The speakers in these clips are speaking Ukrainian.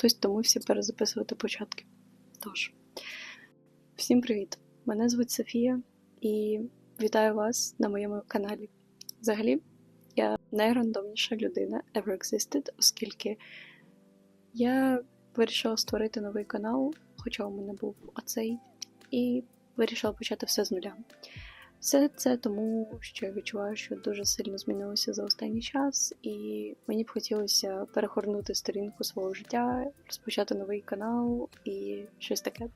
хтось втомився перезаписувати початки. Тож, всім привіт! Мене звуть Софія і вітаю вас на моєму каналі. Взагалі, я найрандомніша людина ever existed, оскільки я вирішила створити новий канал, хоча у мене був оцей, і вирішила почати все з нуля. Все це тому, що я відчуваю, що дуже сильно змінилося за останній час, і мені б хотілося перехорнути сторінку свого життя, розпочати новий канал і щось таке.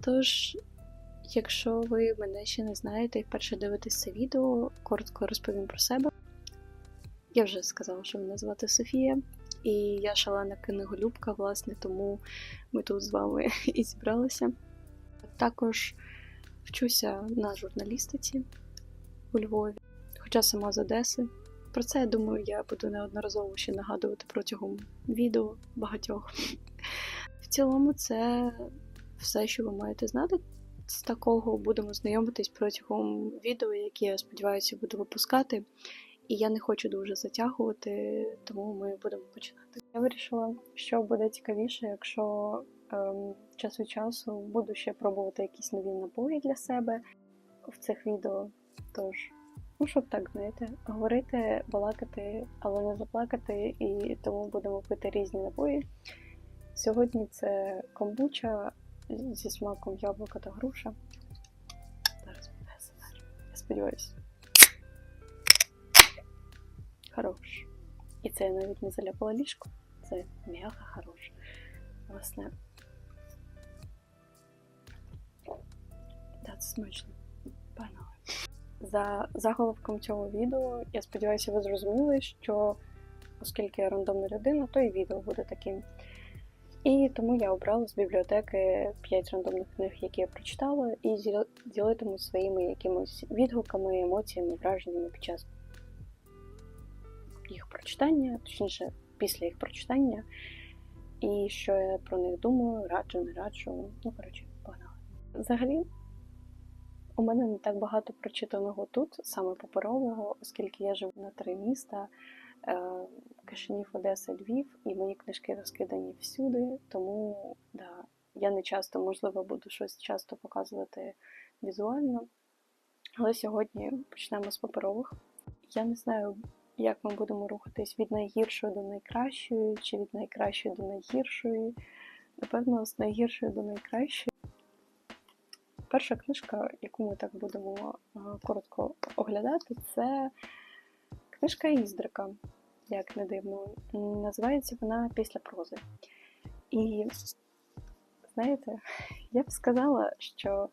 Тож, якщо ви мене ще не знаєте і вперше дивитесь це відео, коротко розповім про себе. Я вже сказала, що мене звати Софія, і я шалена книголюбка, власне, тому ми тут з вами і зібралися. Також вчуся на журналістиці у Львові, хоча сама з Одеси. Про це, я думаю, я буду неодноразово ще нагадувати протягом відео багатьох. В цілому, це все, що ви маєте знати. З такого будемо знайомитись протягом відео, які я сподіваюся буду випускати. І я не хочу дуже затягувати, тому ми будемо починати. Я вирішила, що буде цікавіше, якщо час від часу буду ще пробувати якісь нові напої для себе в цих відео. Тож, ну щоб так, знаєте, говорити, балакати, але не заплакати, і тому будемо пити різні напої. Сьогодні це комбуча зі смаком яблука та груша. Зараз буде СМР. Я сподіваюся. Хорош. І це я навіть не заляпала ліжко. Це м'яко хорош. Власне. Це смачно. Погнали. За заголовком цього відео, я сподіваюся, ви зрозуміли, що оскільки я рандомна людина, то і відео буде таким. І тому я обрала з бібліотеки 5 рандомних книг, які я прочитала, і ділитиму своїми якимось відгуками, емоціями, враженнями під час їх прочитання, точніше, після їх прочитання. І що я про них думаю, раджу, не раджу. Ну, коротше, погнали. Взагалі, у мене не так багато прочитаного тут, саме паперового, оскільки я живу на три міста. Кишинів, Одеса, Львів, і мої книжки розкидані всюди, тому да, я не часто, можливо, буду щось часто показувати візуально. Але сьогодні почнемо з паперових. Я не знаю, як ми будемо рухатись від найгіршої до найкращої, чи від найкращої до найгіршої. Напевно, з найгіршої до найкращої. Перша книжка, яку ми так будемо коротко оглядати, це книжка Іздрика як не дивно. Називається вона після прози. І, знаєте, я б сказала, що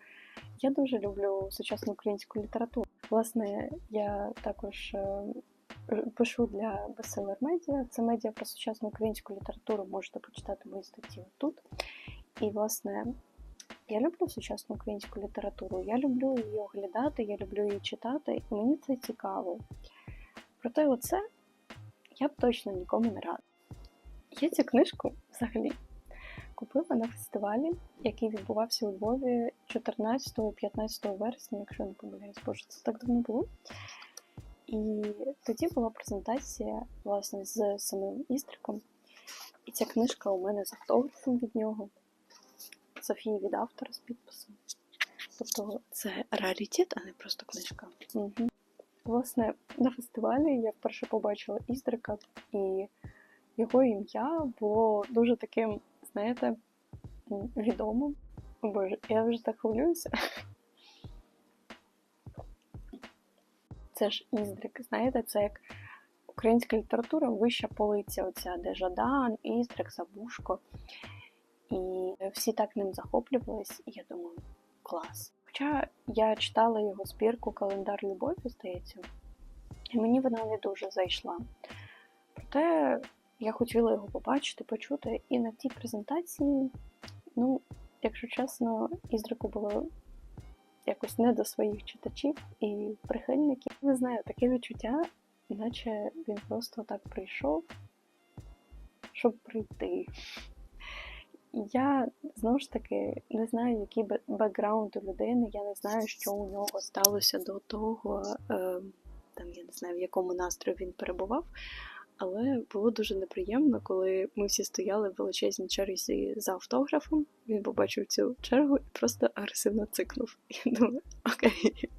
я дуже люблю сучасну українську літературу. Власне, я також е, пишу для Bestseller Media. Це медіа про сучасну українську літературу, можете почитати мої статті тут. І, власне, я люблю сучасну українську літературу. Я люблю її оглядати, я люблю її читати, і мені це цікаво. Проте, оце я б точно нікому не рада. Я цю книжку взагалі купила на фестивалі, який відбувався у Львові 14-15 вересня, якщо я не помиляюсь, боже, це так давно було. І тоді була презентація власне з самим Істриком. І ця книжка у мене з автографом від нього, Софії від автора з підписом. Тобто це раритет, а не просто книжка. Угу. Власне, на фестивалі я вперше побачила Іздрика, і його ім'я було дуже таким, знаєте, відомим. О Боже, я вже так хвилююся. Це ж Іздрик, знаєте, це як українська література, вища полиця, оця де Жадан, Іздрик, Забушко. Всі так ним захоплювались, і я думаю, клас. Хоча я читала його збірку Календар любові, здається, і мені вона не дуже зайшла. Проте я хотіла його побачити, почути, і на тій презентації, ну, якщо чесно, іздрику було якось не до своїх читачів і прихильників. Не знаю, таке відчуття, наче він просто так прийшов, щоб прийти. Я знову ж таки не знаю, який бекграунд у людини. Я не знаю, що у нього сталося до того, е, там я не знаю, в якому настрої він перебував. але було дуже неприємно, коли ми всі стояли в величезній черзі за автографом. Він побачив цю чергу і просто агресивно цикнув. Я думаю, окей,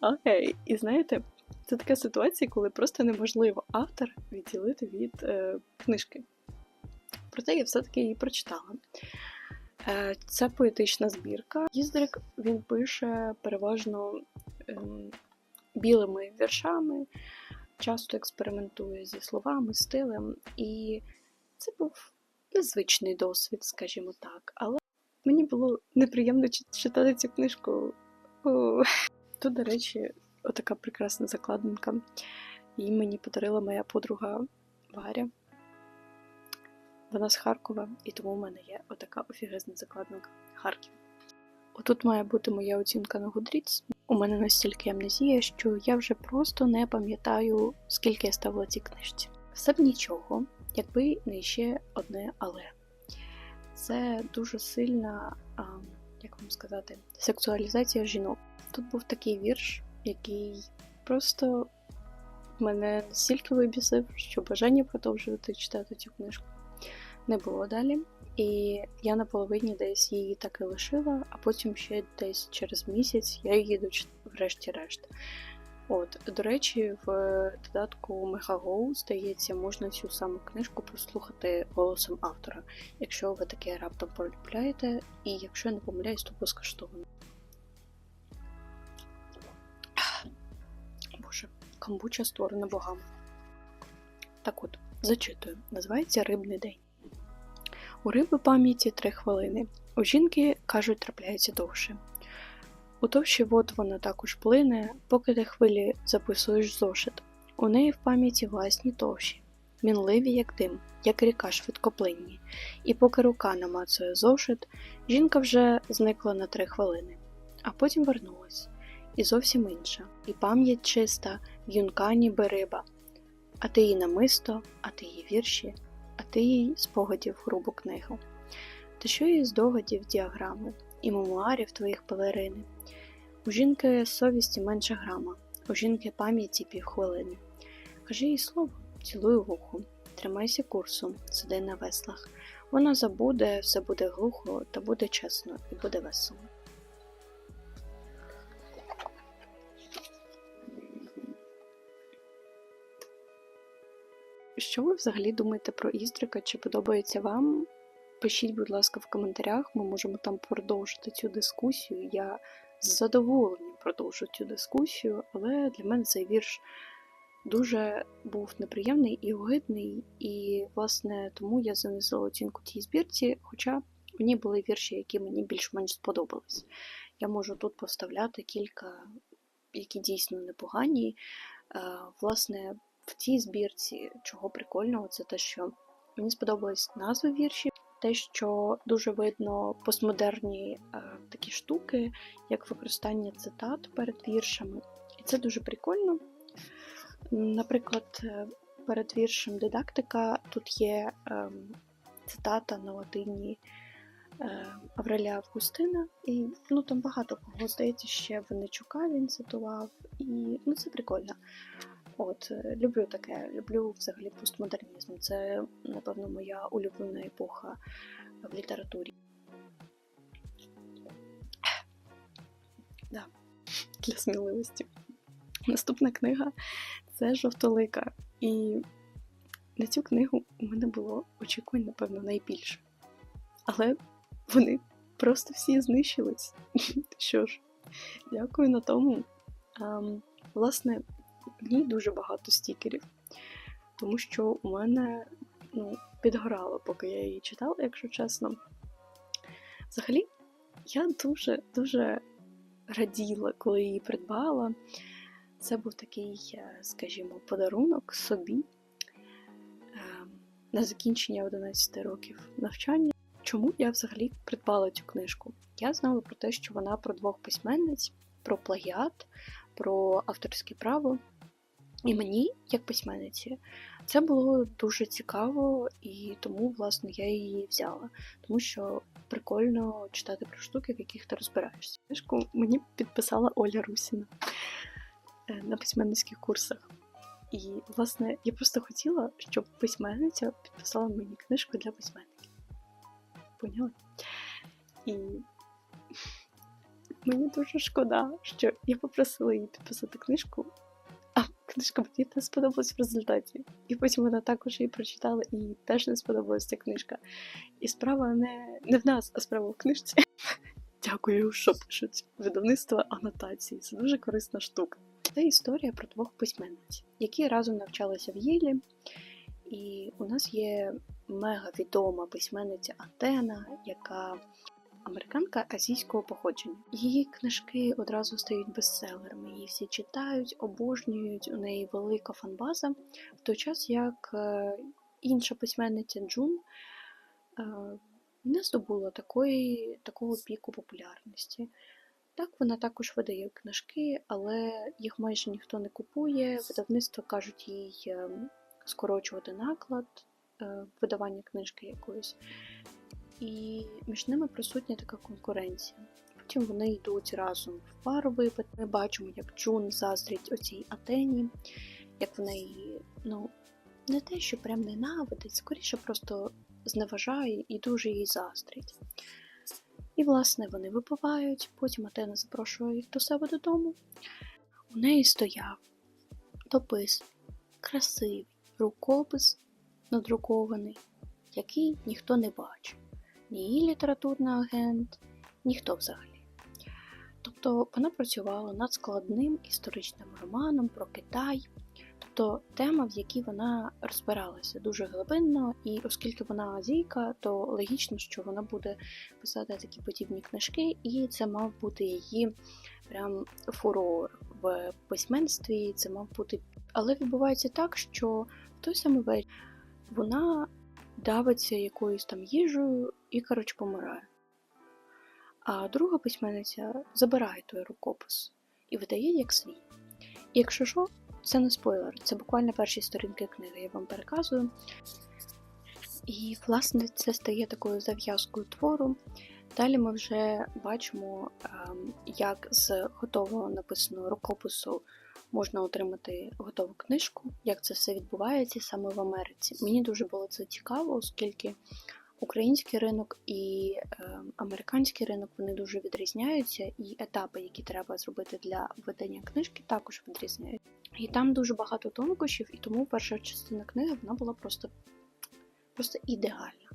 окей. І знаєте, це така ситуація, коли просто неможливо автор відділити від е, книжки. Проте я все-таки її прочитала. Е, Це поетична збірка. Їздрик він пише переважно ем, білими віршами, часто експериментує зі словами, стилем, і це був незвичний досвід, скажімо так. Але мені було неприємно читати цю книжку. Тут, до речі, отака прекрасна закладинка. Її мені подарила моя подруга Варя. Вона з Харкова, і тому в мене є отака офігезна закладинка Харків. Отут має бути моя оцінка на Goodreads. У мене настільки амнезія, що я вже просто не пам'ятаю, скільки я ставила цій книжці. Все б нічого, якби не ще одне але. Це дуже сильна, а, як вам сказати, сексуалізація жінок. Тут був такий вірш, який просто мене настільки вибісив, що бажання продовжувати читати цю книжку не було далі. І я на половині десь її так і лишила, а потім ще десь через місяць я дочитала врешті-решт. От, До речі, в додатку Мегаго, здається, можна цю саму книжку прослухати голосом автора, якщо ви таке раптом полюбляєте, і якщо я не помиляюсь, то безкоштовно. Боже, камбуча створена богами. Так от, зачитую. Називається Рибний день. У риби пам'яті три хвилини. У жінки, кажуть, трапляється довше. У товщі вод вона також плине, поки ти хвилі записуєш зошит. У неї в пам'яті власні товщі, мінливі, як дим, як ріка швидкоплинні, і поки рука намацує зошит, жінка вже зникла на три хвилини, а потім вернулась. І зовсім інша, і пам'ять чиста, в юнка ніби риба, а ти її намисто, а ти її вірші, а ти їй спогадів грубу книгу. Та що їй здогадів діаграми і мемуарів твоїх пелерини? У жінки совісті менше грама, у жінки пам'яті півхвилини. Кажи їй слово, цілуй вухо, тримайся курсу, сиди на веслах. Вона забуде, все буде глухо, та буде чесно і буде весело. Що ви взагалі думаєте про Іздрика? Чи подобається вам? Пишіть, будь ласка, в коментарях, ми можемо там продовжити цю дискусію. Я з задоволенням продовжу цю дискусію, але для мене цей вірш дуже був неприємний і огидний, і, власне, тому я занесла оцінку цій збірці, хоча в ній були вірші, які мені більш-менш сподобались. Я можу тут поставляти кілька, які дійсно непогані. Е, власне, в цій збірці, чого прикольного, це те, що мені сподобались назви віршів, те, що дуже видно постмодерні е, такі штуки, як використання цитат перед віршами. І це дуже прикольно. Наприклад, е, перед віршем дидактика тут є е, цитата на латині е, Авреля Августина, і ну, там багато кого здається, ще Венечука він цитував, і ну, це прикольно. От, е, Люблю таке, люблю взагалі постмодернізм. Це, напевно, моя улюблена епоха в літературі. Да. Для сміливості. Наступна книга це жовтолика. І на цю книгу у мене було очікувань, напевно, найбільше. Але вони просто всі знищились. Що ж, дякую на тому. Власне, ній дуже багато стікерів, тому що у мене ну, підгорало, поки я її читала, якщо чесно. Взагалі, я дуже-дуже раділа, коли її придбала. Це був такий, е, скажімо, подарунок собі ем, на закінчення 11 років навчання. Чому я взагалі придбала цю книжку? Я знала про те, що вона про двох письменниць, про плагіат, про авторське право. І мені, як письменниці, це було дуже цікаво, і тому, власне, я її взяла, тому що прикольно читати про штуки, в яких ти розбираєшся. Книжку мені підписала Оля Русіна е, на письменницьких курсах. І, власне, я просто хотіла, щоб письменниця підписала мені книжку для письменників. Поняли? І мені дуже шкода, що я попросила її підписати книжку, а книжка мені не сподобалась в результаті. І потім вона також її прочитала, і їй теж не сподобалася ця книжка. І справа не, не в нас, а справа в книжці. Дякую, що пишуть видавництво анотації. Це дуже корисна штука. Це історія про двох письменниць, які разом навчалися в Єлі. І у нас є мега відома письменниця Антена, яка американка азійського походження. Її книжки одразу стають бестселерами. Її всі читають, обожнюють. У неї велика фанбаза. В той час як е, інша письменниця Джун е, не здобула такої, такого піку популярності. Так, вона також видає книжки, але їх майже ніхто не купує. Видавництво кажуть їй е, скорочувати наклад е, видавання книжки якоїсь. І між ними присутня така конкуренція. Потім вони йдуть разом в пару випад. Ми бачимо, як Джун заздрить оцій Атені, як вона її, ну, не те, що прям ненавидить, скоріше просто зневажає і дуже їй заздрить. І, власне, вони випивають, потім Атена запрошує їх до себе додому. У неї стояв допис, красивий рукопис надрукований, який ніхто не бачив. Ні її літературний агент, ніхто взагалі. Тобто вона працювала над складним історичним романом про Китай, тобто тема, в якій вона розбиралася дуже глибинно, і оскільки вона азійка, то логічно, що вона буде писати такі подібні книжки, і це мав бути її прям фурор в письменстві. Це мав бути. Але відбувається так, що в той самий вечір вона давиться якоюсь там їжею і, коротше, помирає. А друга письменниця забирає той рукопис і видає як свій. І якщо що, це не спойлер, це буквально перші сторінки книги, я вам переказую. І, власне, це стає такою зав'язкою твору. Далі ми вже бачимо, ем, як з готового написаного рукопису можна отримати готову книжку, як це все відбувається саме в Америці. Мені дуже було це цікаво, оскільки український ринок і е, американський ринок вони дуже відрізняються, і етапи, які треба зробити для видання книжки, також відрізняються. І там дуже багато тонкощів, і тому перша частина книги вона була просто, просто ідеальна.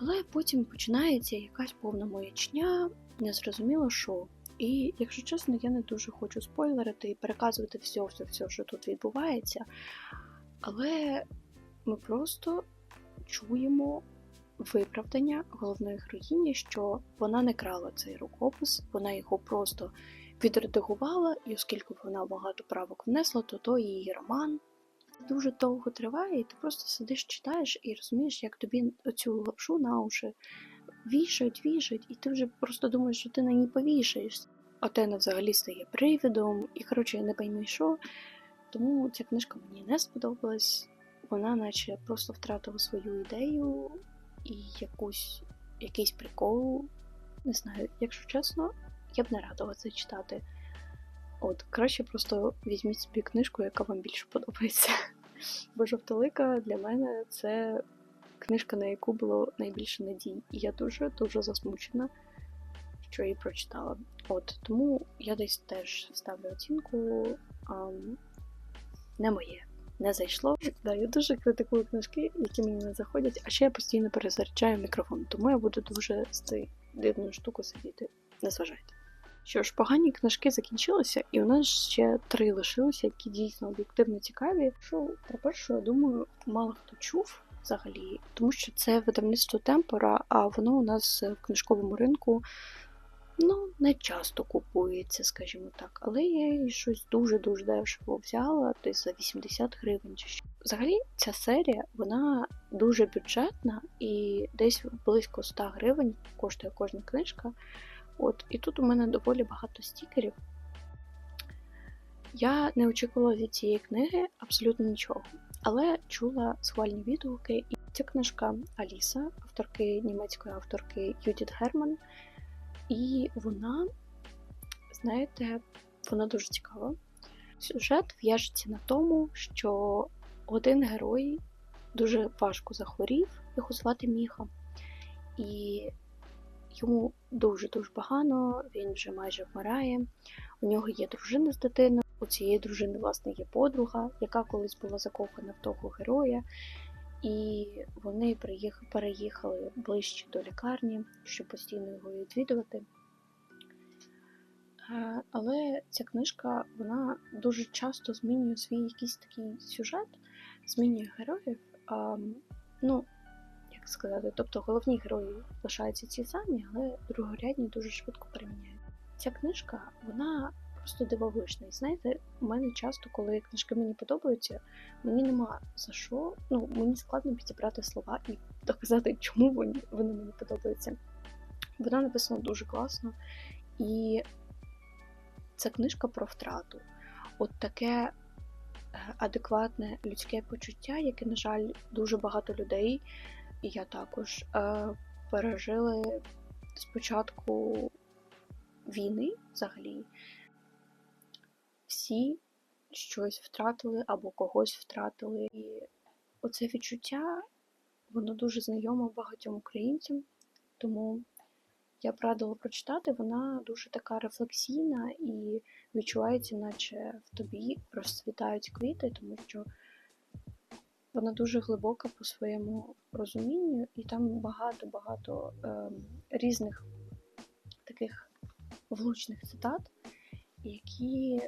Але потім починається якась повна маячня, незрозуміло що. І, якщо чесно, я не дуже хочу спойлерити і переказувати все, все, все, що тут відбувається. Але ми просто чуємо виправдання головної героїні, що вона не крала цей рукопис, вона його просто відредагувала, і оскільки вона багато правок внесла, то то її роман дуже довго триває, і ти просто сидиш, читаєш і розумієш, як тобі оцю лапшу на уші вішають, вішають, і ти вже просто думаєш, що ти на ній повішаєшся. Отена взагалі стає привідом, і, коротше, я не пойму що. Тому ця книжка мені не сподобалась. Вона, наче, просто втратила свою ідею і якусь, якийсь прикол. Не знаю, якщо чесно, я б не радила це читати. От, краще просто візьміть собі книжку, яка вам більше подобається. Бо жовтолика для мене це книжка, на яку було найбільше надій. І я дуже-дуже засмучена, що її прочитала. От, Тому я десь теж ставлю оцінку ам, не моє. Не зайшло. Да, Я дуже критикую книжки, які мені не заходять, а ще я постійно перезаряджаю мікрофон, тому я буду дуже з цією дивною штукою сидіти. Не зважайте. Що ж, погані книжки закінчилися, і у нас ще три лишилися, які дійсно об'єктивно цікаві. Що про першу, я думаю, мало хто чув взагалі, тому що це видавництво темпора, а воно у нас в книжковому ринку ну, не часто купується, скажімо так. Але я її щось дуже-дуже дешево взяла, десь за 80 гривень чи що. Взагалі, ця серія вона дуже бюджетна і десь близько 100 гривень коштує кожна книжка. От, І тут у мене доволі багато стікерів. Я не очікувала від цієї книги абсолютно нічого, але чула схвальні відгуки. І ця книжка Аліса, авторки німецької авторки Юдіт Герман. І вона, знаєте, вона дуже цікава. Сюжет в'яжеться на тому, що один герой дуже важко захворів, його звати Міха. І йому дуже-дуже погано, він вже майже вмирає. У нього є дружина з дитиною. У цієї дружини, власне, є подруга, яка колись була закохана в того героя. І вони переїхали ближче до лікарні, щоб постійно його відвідувати. Е, але ця книжка вона дуже часто змінює свій якийсь такий сюжет, змінює героїв. Ну, як сказати, тобто головні герої лишаються ті самі, але другорядні дуже швидко переміняють. Ця книжка, вона просто дивовижна. І знаєте, у мене часто, коли книжки мені подобаються, мені нема за що, ну мені складно підібрати слова і доказати, чому вони, вони мені подобаються. Вона написана дуже класно, і це книжка про втрату. От таке е, адекватне людське почуття, яке, на жаль, дуже багато людей, і я також е, пережили спочатку війни взагалі. Всі щось втратили або когось втратили. І оце відчуття, воно дуже знайоме багатьом українцям, тому я б радила прочитати, вона дуже така рефлексійна і відчувається, наче в тобі розцвітають квіти, тому що вона дуже глибока по своєму розумінню, і там багато-багато е, різних таких влучних цитат, які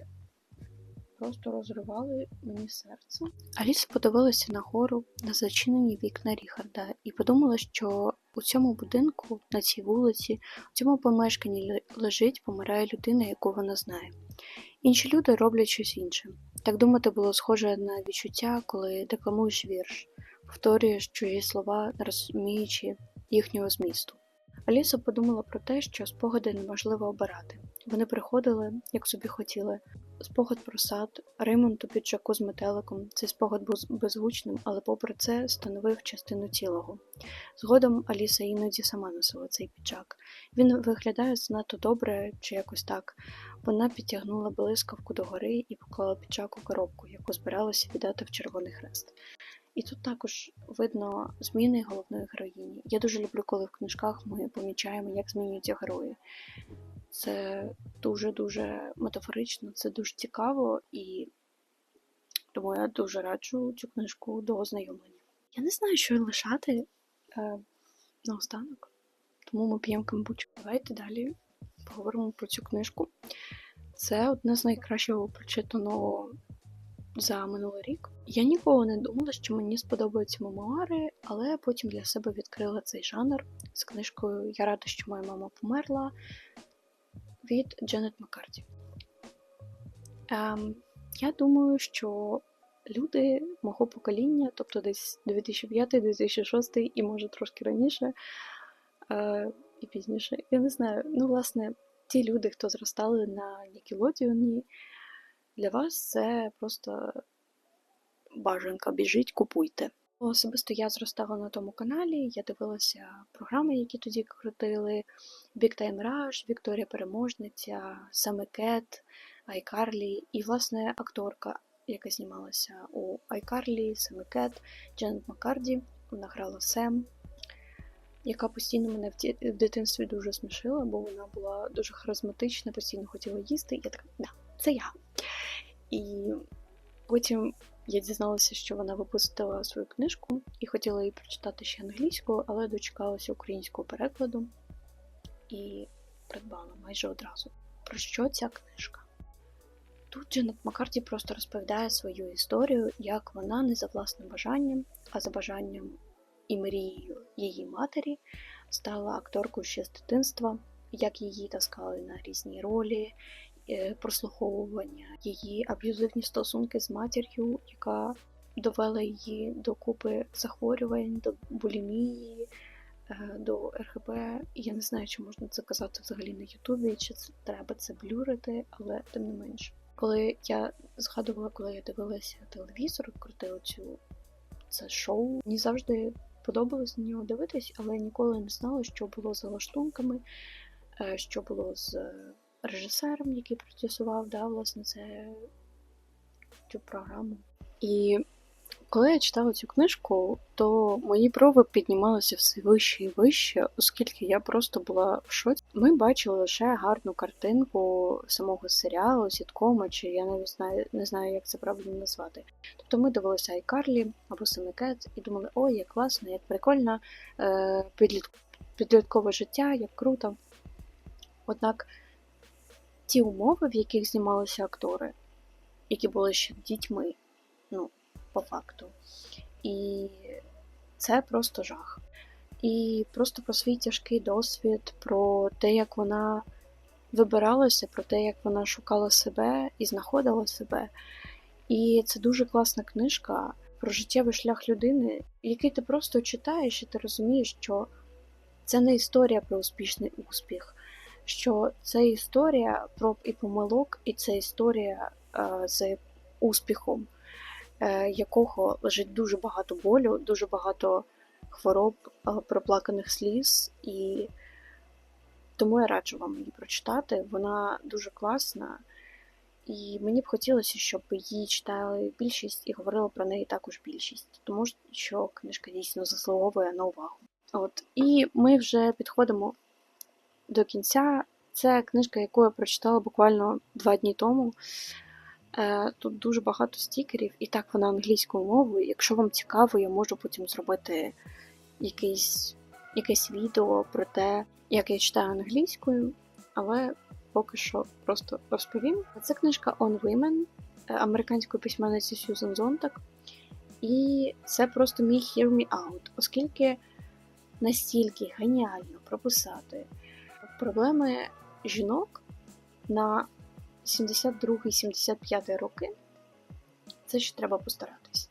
просто розривали мені серце. Аліса подивилася нагору на зачинені вікна Ріхарда і подумала, що у цьому будинку, на цій вулиці, у цьому помешканні лежить, помирає людина, яку вона знає. Інші люди роблять щось інше. Так думати було схоже на відчуття, коли декламуєш вірш, повторюєш чужі слова, не розуміючи їхнього змісту. Аліса подумала про те, що спогади неможливо обирати. Вони приходили, як собі хотіли. Спогад про сад, Римонт у піджаку з метеликом. Цей спогад був беззвучним, але попри це становив частину цілого. Згодом Аліса іноді сама носила цей піджак. Він виглядає занадто добре чи якось так. Вона підтягнула блискавку догори і поклала піджак у коробку, яку збиралася віддати в Червоний Хрест. І тут також видно зміни головної героїні. Я дуже люблю, коли в книжках ми помічаємо, як змінюються герої. Це дуже-дуже метафорично, це дуже цікаво, і тому я дуже раджу цю книжку до ознайомлення. Я не знаю, що лишати е, наостанок, тому ми п'ємо камбучу. Давайте далі поговоримо про цю книжку. Це одне з найкращого прочитаного за минулий рік. Я ніколи не думала, що мені сподобаються мемуари, але потім для себе відкрила цей жанр з книжкою Я рада, що моя мама померла від Дженет Маккарті. Ем, Я думаю, що люди мого покоління, тобто десь 2005-2006 і може трошки раніше е, і пізніше, я не знаю, ну, власне, ті люди, хто зростали на Нікелодіоні, для вас це просто бажанка, біжіть, купуйте. Особисто я зростала на тому каналі, я дивилася програми, які тоді крутили: Big Time Rush, Вікторія Переможниця, Саме Кет, Айкарлі і, власне, акторка, яка знімалася у Айкарлі, Саме Кет, Дженет Маккарді. Вона грала Сем, яка постійно мене в дитинстві дуже смішила, бо вона була дуже харизматична, постійно хотіла їсти. Я така, да, це я. І потім я дізналася, що вона випустила свою книжку і хотіла її прочитати ще англійською, але дочекалася українського перекладу і придбала майже одразу. Про що ця книжка? Тут Дженет Маккарті просто розповідає свою історію, як вона не за власним бажанням, а за бажанням і мрією її матері стала акторкою ще з дитинства, як її таскали на різні ролі, прослуховування, її аб'юзивні стосунки з матір'ю, яка довела її до купи захворювань, до булімії, е, до РГБ. Я не знаю, чи можна це казати взагалі на Ютубі, чи це треба це блюрити, але тим не менше. Коли я згадувала, коли я дивилася телевізор, крутила цю це шоу, мені завжди подобалось на нього дивитись, але ніколи не знала, що було за лаштунками, е, що було з режисером, який продюсував, да, власне, це цю програму. І коли я читала цю книжку, то мої брови піднімалися все вище і вище, оскільки я просто була в шоці. Ми бачили лише гарну картинку самого серіалу, сіткома, чи я навіть знаю, не знаю, як це правильно назвати. Тобто ми дивилися iCarly або Семикет і думали, ой, як класно, як прикольно, е, підлітк... підліткове життя, як круто. Однак ті умови, в яких знімалися актори, які були ще дітьми, ну, по факту. І це просто жах. І просто про свій тяжкий досвід, про те, як вона вибиралася, про те, як вона шукала себе і знаходила себе. І це дуже класна книжка про життєвий шлях людини, який ти просто читаєш, і ти розумієш, що це не історія про успішний успіх, що це історія про і помилок, і це історія е, з успіхом. Е, якого лежить дуже багато болю, дуже багато хвороб, е, проплаканих сліз, і тому я раджу вам її прочитати. Вона дуже класна, і мені б хотілося, щоб її читали більшість і говорила про неї також більшість, тому що книжка дійсно заслуговує на увагу. От, І ми вже підходимо до кінця. Це книжка, яку я прочитала буквально два дні тому. Е, тут дуже багато стікерів, і так вона англійською мовою. Якщо вам цікаво, я можу потім зробити якийсь, якесь відео про те, як я читаю англійською, але поки що просто розповім. Це книжка On Women е, американської письменниці Сьюзен Зонтак. І це просто мій Hear Me Out, оскільки настільки геніально прописати проблеми жінок на 72-75 роки. Це ще треба постаратись.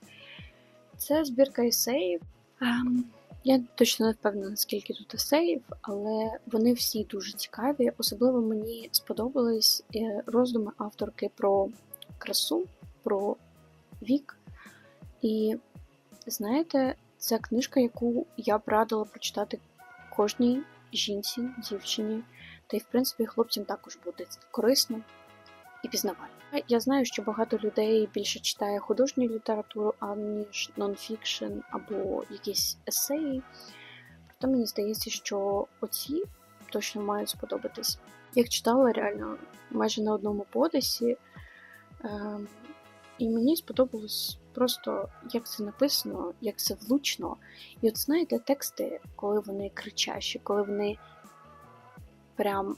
Це збірка есеїв. Ем, я точно не впевнена, скільки тут есеїв, але вони всі дуже цікаві. Особливо мені сподобались е, роздуми авторки про красу, про вік. І знаєте, це книжка, яку я б радила прочитати кожній жінці, дівчині, та й, в принципі, хлопцям також буде корисно і пізнавальна. Я знаю, що багато людей більше читає художню літературу, аніж нонфікшн або якісь есеї. Проте мені здається, що оці точно мають сподобатись. Як читала реально майже на одному подисі, е і мені сподобалось просто, як це написано, як це влучно. І от знаєте, тексти, коли вони кричащі, коли вони прям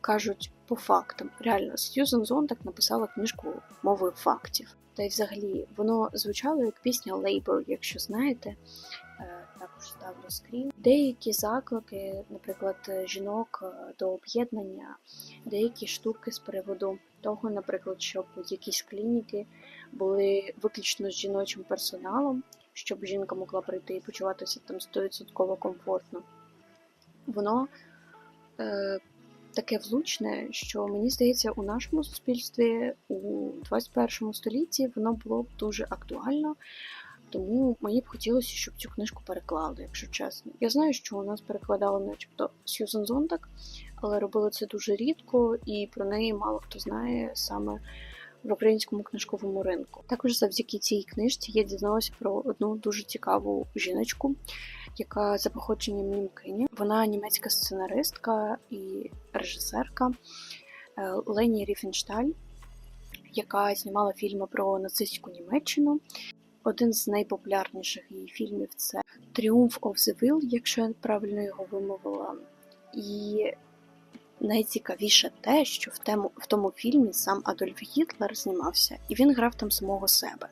кажуть по фактам. Реально, Сьюзен Зонтак написала книжку мовою фактів. Та й взагалі воно звучало як пісня Лейбор, якщо знаєте. Ставлю скрін. Деякі заклики, наприклад, жінок е, до об'єднання, деякі штуки з приводу того, наприклад, щоб якісь клініки були виключно з жіночим персоналом, щоб жінка могла прийти і почуватися там 100% комфортно. Воно е, таке влучне, що мені здається, у нашому суспільстві у 21 столітті воно було б дуже актуально. Тому мені б хотілося, щоб цю книжку переклали, якщо чесно. Я знаю, що у нас перекладали, начебто, Сьюзен Зонтак, але робили це дуже рідко, і про неї мало хто знає саме в українському книжковому ринку. Також завдяки цій книжці я дізналася про одну дуже цікаву жіночку, яка за походженням німкині. Вона німецька сценаристка і режисерка е, Лені Ріфеншталь, яка знімала фільми про нацистську Німеччину. Один з найпопулярніших її фільмів це Тріумф Will, якщо я правильно його вимовила. І найцікавіше те, що в тему в тому фільмі сам Адольф Гітлер знімався, і він грав там самого себе.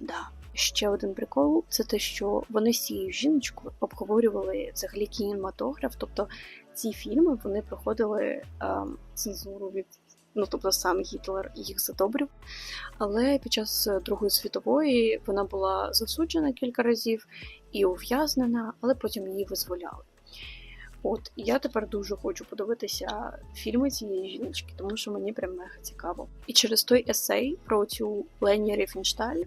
Да. Ще один прикол це те, що вони з цією жіночкою обговорювали взагалі кінематограф, тобто ці фільми вони проходили ем, цензуру від. Ну, тобто сам Гітлер їх задобрив. Але під час Другої світової вона була засуджена кілька разів і ув'язнена, але потім її визволяли. От, я тепер дуже хочу подивитися фільми цієї жіночки, тому що мені прям мега цікаво. І через той есей про цю Лені Ріфеншталь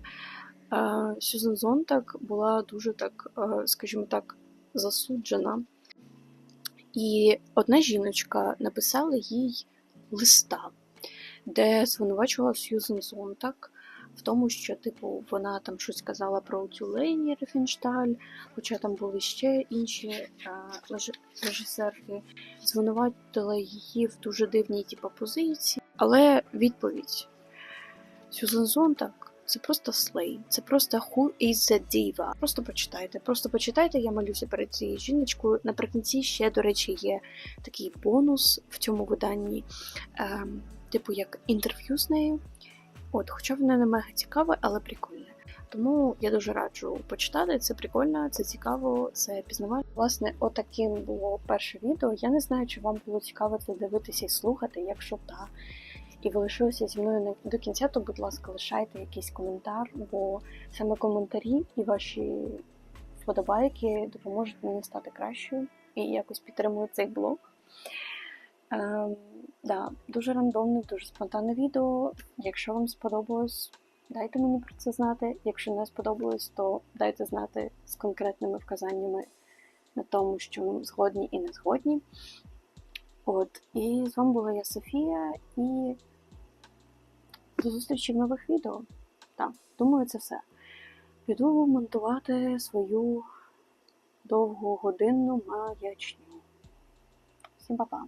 Сюзен Зонтак була дуже так, скажімо так, засуджена. І одна жіночка написала їй листа, де звинувачувала Сьюзен Зонтак в тому, що типу вона там щось казала про цю Лейні Рефеншталь, хоча там були ще інші е, режисерки, звинуватила її в дуже дивній типу, позиції. Але відповідь Сьюзен Зонтак це просто слей, це просто who is the diva. Просто почитайте, просто почитайте, я малюся перед цією жіночкою. Наприкінці ще, до речі, є такий бонус в цьому виданні, ем, типу як інтерв'ю з нею. От, хоча воно не мега цікаве, але прикольне. Тому я дуже раджу почитати. Це прикольно, це цікаво, це пізнавально. Власне, отаким було перше відео. Я не знаю, чи вам було цікаво це дивитися і слухати. Якщо так, і ви лишилися зі мною до кінця, то, будь ласка, лишайте якийсь коментар, бо саме коментарі і ваші вподобайки допоможуть мені стати кращою і якось підтримують цей блог. Да, дуже рандомне, дуже спонтанне відео. Якщо вам сподобалось, дайте мені про це знати. Якщо не сподобалось, то дайте знати з конкретними вказаннями на тому, що згодні і не згодні. От, і з вами була я Софія, і до зустрічі в нових відео. Так, думаю, це все. Піду монтувати свою довгогодинну маячню. Всім па-па!